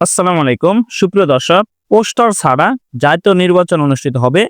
আসসালামু আলাইকুম। সুপ্রিয় দর্শক, পোস্টার ছাড়া জাতীয় নির্বাচন অনুষ্ঠিত হবে।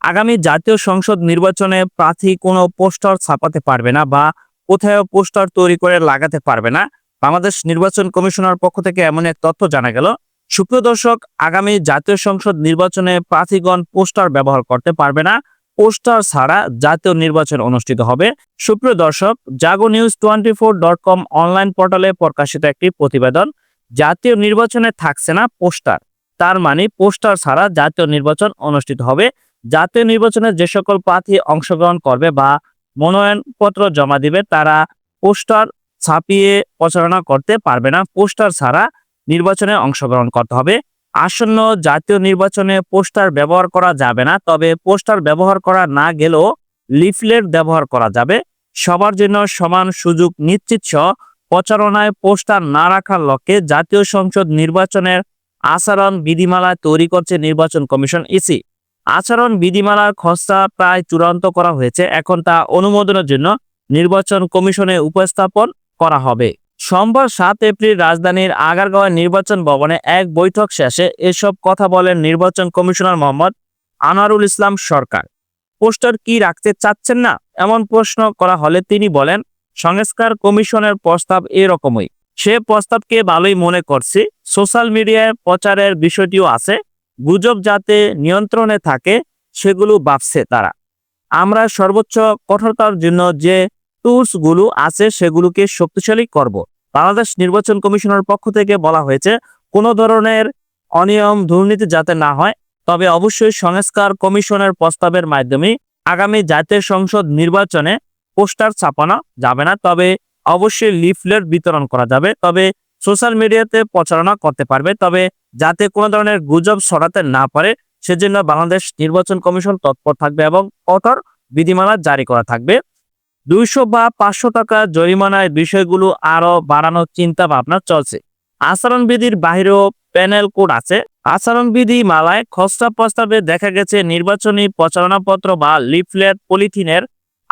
আগামী জাতীয় সংসদ নির্বাচনে প্রার্থী কোনো পোস্টার ছাপাতে পারবে না বা কোথাও পোস্টার তৈরি করে লাগাতে পারবে না। বাংলাদেশ নির্বাচন কমিশনার পক্ষ থেকে এমন এক তথ্য জানা গেল। সুপ্রিয় দর্শক, আগামী জাতীয় সংসদ নির্বাচনে প্রার্থীগণ পোস্টার ব্যবহার করতে পারবে না। পোস্টার ছাড়া জাতীয় নির্বাচন অনুষ্ঠিত হবে। সুপ্রিয় দর্শক, Jago news twenty four dot com online পোর্টালে প্রকাশিত একটি প্রতিবেদন। জাতীয় নির্বাচনে থাকছে না পোস্টার। তার মানে পোস্টার ছাড়া জাতীয় নির্বাচন অনুষ্ঠিত হবে। জাতীয় নির্বাচনে যে সকল প্রার্থী অংশগ্রহণ করবে বা মনোনয়নপত্র জমা দিবে, তারা পোস্টার ছাপিয়ে প্রচারণা করতে পারবে না। পোস্টার ছাড়া নির্বাচনে অংশগ্রহণ করতে হবে। আসন্ন জাতীয় নির্বাচনে পোস্টার ব্যবহার করা যাবে না, তবে পোস্টার ব্যবহার করা না গেলেও লিফলেট ব্যবহার করা যাবে। সবার জন্য সমান সুযোগ নিশ্চিত সহ প্রচারণায় পোস্টার না রাখার লক্ষ্যে জাতীয় সংসদ নির্বাচনের আচরণ বিধিমালা তৈরি করছে নির্বাচন কমিশন ইসি। আচরণ বিধিমালার খসড়া প্রায় চূড়ান্ত করা হয়েছে। এখন তা অনুমোদনের জন্য নির্বাচন কমিশনে উপস্থাপন করা হবে। সোমবার সাত এপ্রিল রাজধানীর আগারগাঁও নির্বাচন ভবনে এক বৈঠক শেষে এসব কথা বলেন নির্বাচন কমিশনার মোহাম্মদ আনোয়ারুল ইসলাম সরকার। পোস্টার কি রাখতে চাচ্ছেন না? এমন প্রশ্ন করা হলে তিনি বলেন সংস্কার কমিশনের প্রস্তাব এরকমই। সে প্রস্তাবকে ভালোই মনে করছি। সোশ্যাল মিডিয়ায় প্রচারের বিষয়টিও আছে। গুজব যাতে নিয়ন্ত্রণে থাকে, সেগুলো ভাবছে তারা। আমরা সর্বোচ্চ কঠোরতার জন্য যে টুলসগুলো আছে, সেগুলোকে শক্তিশালী করব। বাংলাদেশ নির্বাচন কমিশনের পক্ষ থেকে বলা হয়েছে, কোনো ধরনের অনিয়ম, দুর্নীতি যাতে না হয়, তবে অবশ্যই সংস্কার কমিশনের প্রস্তাবের মাধ্যমে আগামী জাতীয় সংসদ নির্বাচনে পোস্টার ছাপানো যাবে না। তবে অবশ্যই লিফলেট বিতরণ করা যাবে। তবে সোশ্যাল মিডিয়াতে প্রচারণা করতে পারবে। তবে যাতে কোনো ধরনের গুজব ছড়াতে না পারে, সেজন্য বাংলাদেশ নির্বাচন কমিশন তৎপর থাকবে এবং কঠোর বিধিমালা জারি করা থাকবে। দুইশো বা পাঁচশো টাকা জরিমানার বিষয়গুলো আরও বাড়ানোর চিন্তা ভাবনা চলছে। আচরণবিধির বাহিরেও প্যানেল কোড আছে। আচরণবিধি মালায় খসড়া প্রস্তাবে দেখা গেছে, নির্বাচনী প্রচারণাপত্র বা লিফলেট পলিথিনের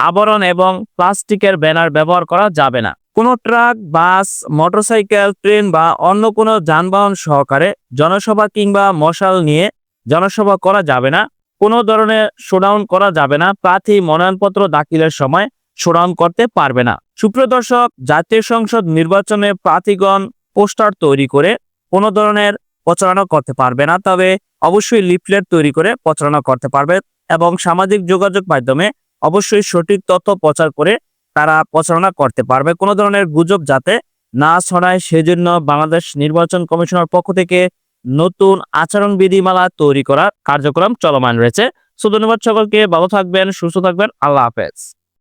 আবরণ এবং প্লাস্টিকের ব্যানার ব্যবহার করা যাবে না। কোনো ট্রাক, বাস, মোটরসাইকেল, ট্রেন বা অন্য কোনো যানবাহন সহকারে জনসভা কিংবা মশাল নিয়ে জনসভা করা যাবে না। কোনো ধরনের শোডাউন করা যাবে না। প্রার্থী মনোনয়নপত্র দাখিলের সময় শোডাউন করতে পারবে না। সুপ্রিয় দর্শক, জাতীয় সংসদ নির্বাচনে প্রার্থীগণ পোস্টার তৈরি করে কোনো ধরনের প্রচারণা করতে পারবে না। তবে অবশ্যই লিফলেট তৈরি করে প্রচারণা করতে পারবে এবং সামাজিক যোগাযোগ মাধ্যমে অবশ্যই সঠিক তথ্য প্রচার করে তারা প্রচারণা করতে পারবে। কোনো ধরনের গুজব যাতে না ছড়ায় সেজন্য বাংলাদেশ নির্বাচন কমিশনের পক্ষ থেকে নতুন আচরণ বিধিমালা তৈরি করার কার্যক্রম চলমান রয়েছে। সো ধন্যবাদ সকলকে, ভালো থাকবেন, সুস্থ থাকবেন, আল্লাহ হাফেজ।